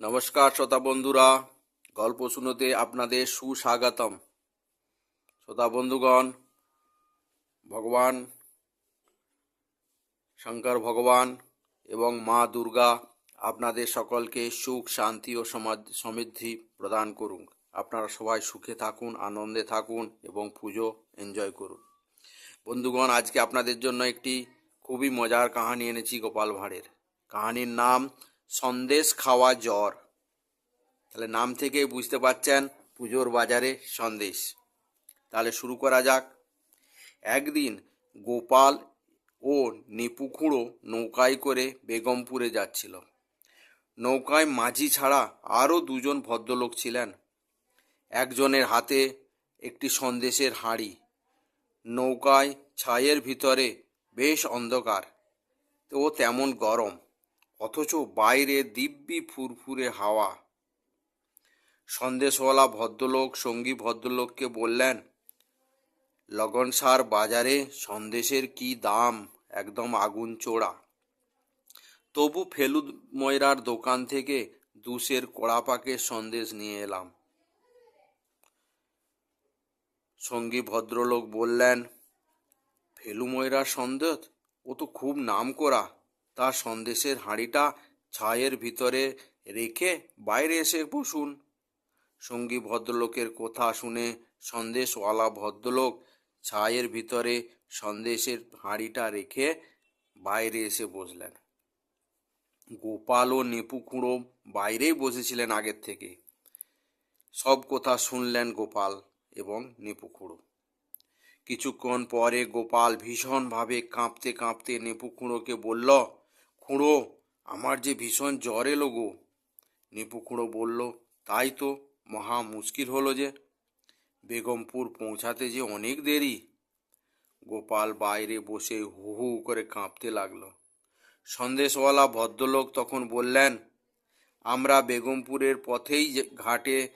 নমস্কার শ্রোতা বন্ধুরা, গল্প শুনোতে আপনাদের সুস্বাগতম। শ্রোতা বন্ধুগণ, ভগবান শঙ্কর ভগবান এবং মা দুর্গা আপনাদের সকলকে সুখ, শান্তি ও সমৃদ্ধি প্রদান করুন। আপনারা সবাই সুখে থাকুন, আনন্দে থাকুন এবং পুজো এনজয় করুন। বন্ধুগণ, আজকে আপনাদের জন্য একটি খুবই মজার কাহানি এনেছি গোপাল ভাঁড়ের। কাহানির নাম সন্দেশ খাওয়া জ্বর। তাহলে নাম থেকেই বুঝতে পারছেন পুজোর বাজারে সন্দেশ। তাহলে শুরু করা যাক। একদিন গোপাল ও নিপু খুঁড়ো নৌকায় করে বেগমপুরে যাচ্ছিল। নৌকায় মাঝি ছাড়া আরও দুজন ভদ্রলোক ছিলেন। একজনের হাতে একটি সন্দেশের হাঁড়ি। নৌকায় ছায়ের ভিতরে বেশ অন্ধকার। তো তেমন গরম। অথচ বাইরে দিব্যি ফুরফুরে হাওয়া। সন্দেশওয়ালা ভদ্রলোক, সঙ্গী ভদ্রলোককে বললেন লগনসার বাজারে সন্দেশের কি দাম? একদম আগুন চোড়া তবু ফেলুদ ময়রার দোকান থেকে দুশের কড়া পাকের সন্দেশ নিয়ে এলাম। সঙ্গী ভদ্রলোক বললেন, ফেলু ময়রার সন্দেশ? ও তো খুব নাম করা তার সন্দেশের হাঁড়িটা ছায়ের ভিতরে রেখে বাইরে এসে বসুন। সঙ্গী ভদ্রলোকের কথা শুনে সন্দেশওয়ালা ভদ্রলোক ছায়ের ভিতরে সন্দেশের হাঁড়িটা রেখে বাইরে এসে বসলেন। গোপাল ও নেপু খুঁড়ো বাইরেই বসেছিলেন আগের থেকে। সব কথা শুনলেন গোপাল এবং নেপু খুঁড়ো কিছুক্ষণ পরে গোপাল ভীষণভাবে কাঁপতে কাঁপতে নেপু খুঁড়োকে বলল খুঁড়ো আমার যে ভীষণ জ্বর এলো গো। নিপু খুঁড়ো বলল, তাই তো, মহা মুশকিল হলো যে। বেগমপুর পৌঁছাতে যে অনেক দেরি। গোপাল বাইরে বসে হু হু করে কাঁপতে লাগল। সন্দেশওয়ালা ভদ্রলোক তখন বললেন, আমরা বেগমপুরের পথেই ঘাটে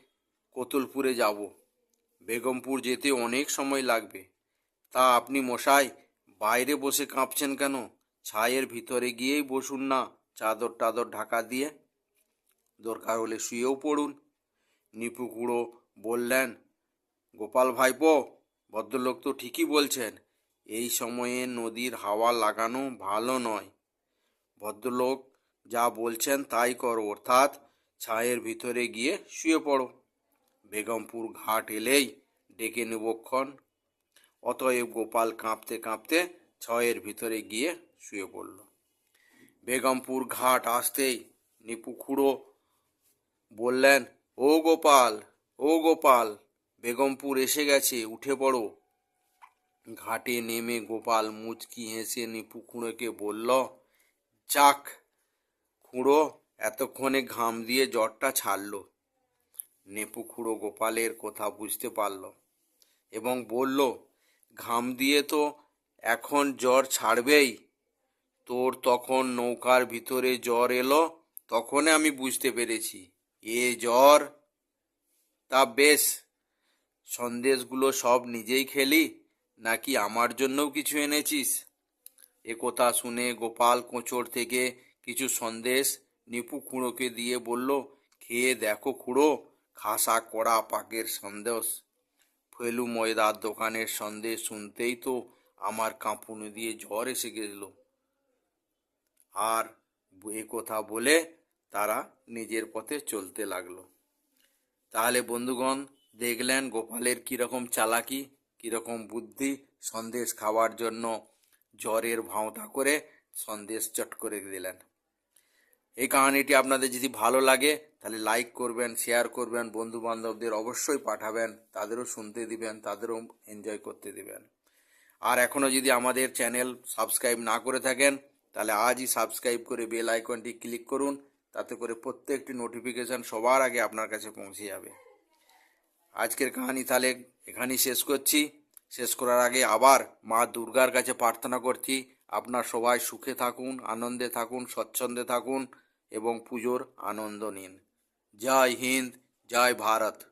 কতুলপুরে যাব। বেগমপুর যেতে অনেক সময় লাগবে। তা আপনি মশাই, বাইরে বসে কাঁপছেন কেন? ছায়ের ভিতরে গিয়েই বসুন না, চাদর টাদর ঢাকা দিয়ে। দরকার হলে শুয়েও পড়ুন। নিপু কুড়ো বললেন, গোপাল ভাইপো, ভদ্রলোক তো ঠিকই বলছেন, এই সময়ে নদীর হাওয়া লাগানো ভালো নয়। ভদ্রলোক যা বলছেন তাই করো, অর্থাৎ ছায়ের ভিতরে গিয়ে শুয়ে পড়ো। বেগমপুর ঘাট এলেই ডেকে নেবক্ষণ অতএব গোপাল কাঁপতে কাঁপতে ছয়ের ভিতরে গিয়ে শুয়ে পড়ল। বেগমপুর ঘাট আসতেই নিপু খুঁড়ো বললেন, ও গোপাল ও গোপাল, বেগমপুর এসে গেছে, উঠে পড়ো। ঘাটে নেমে গোপাল মুচকি হেসে নিপু খুঁড়োকে বলল, যাক খুঁড়ো, এতক্ষণে ঘাম দিয়ে জ্বরটা ছাড়লো। নেপু খুঁড়ো গোপালের কথা বুঝতে পারল এবং বলল, ঘাম দিয়ে তো এখন জ্বর ছাড়বেই। তোর তখন নৌকার ভিতরে জ্বর এলো, তখনই আমি বুঝতে পেরেছি। এ জ্বর? তা বেশ, সন্দেশগুলো সব নিজেই খেলি, নাকি আমার জন্যও কিছু এনেছিস? এ কথা শুনে গোপাল কোঁচড় থেকে কিছু সন্দেশ নিপু খুঁড়োকে দিয়ে বলল, খেয়ে দেখো খুঁড়ো, খাসা কড়া পাকের সন্দেশ। ফেলু ময়দার দোকানের সন্দেশ শুনতেই তো আমার কাঁপুনি দিয়ে জ্বর এসে গেল। আর এ কথা বলে তারা নিজের পথে চলতে লাগল। তাহলে বন্ধুগণ, দেখলেন গোপালের কীরকম চালাকি, কীরকম বুদ্ধি, সন্দেশ খাওয়ার জন্য জ্বরের ভাঁওতা করে সন্দেশ চট করে দিলেন। এই কাহিনীটি আপনাদের যদি ভালো লাগে, তাহলে লাইক করবেন, শেয়ার করবেন বন্ধু বান্ধবদের অবশ্যই পাঠাবেন, তাদেরও শুনতে দিবেন, তাদেরও এনজয় করতে দিবেন। আর এখনও যদি আমাদের চ্যানেল সাবস্ক্রাইব না করে থাকেন তাহলে আজই সাবস্ক্রাইব করে বেল আইকনটি ক্লিক করুন, তাতে করে প্রত্যেকটি নোটিফিকেশন সবার আগে আপনার কাছে পৌঁছে যাবে। আজকের কাহিনী তাহলে এখানেই শেষ করছি। শেষ করার আগে আবার মা দুর্গার কাছে প্রার্থনা করছি, আপনার সবাই সুখে থাকুন, আনন্দে থাকুন, স্বচ্ছন্দে থাকুন এবং পুজোর আনন্দ নিন। জয় হিন্দ, জয় ভারত।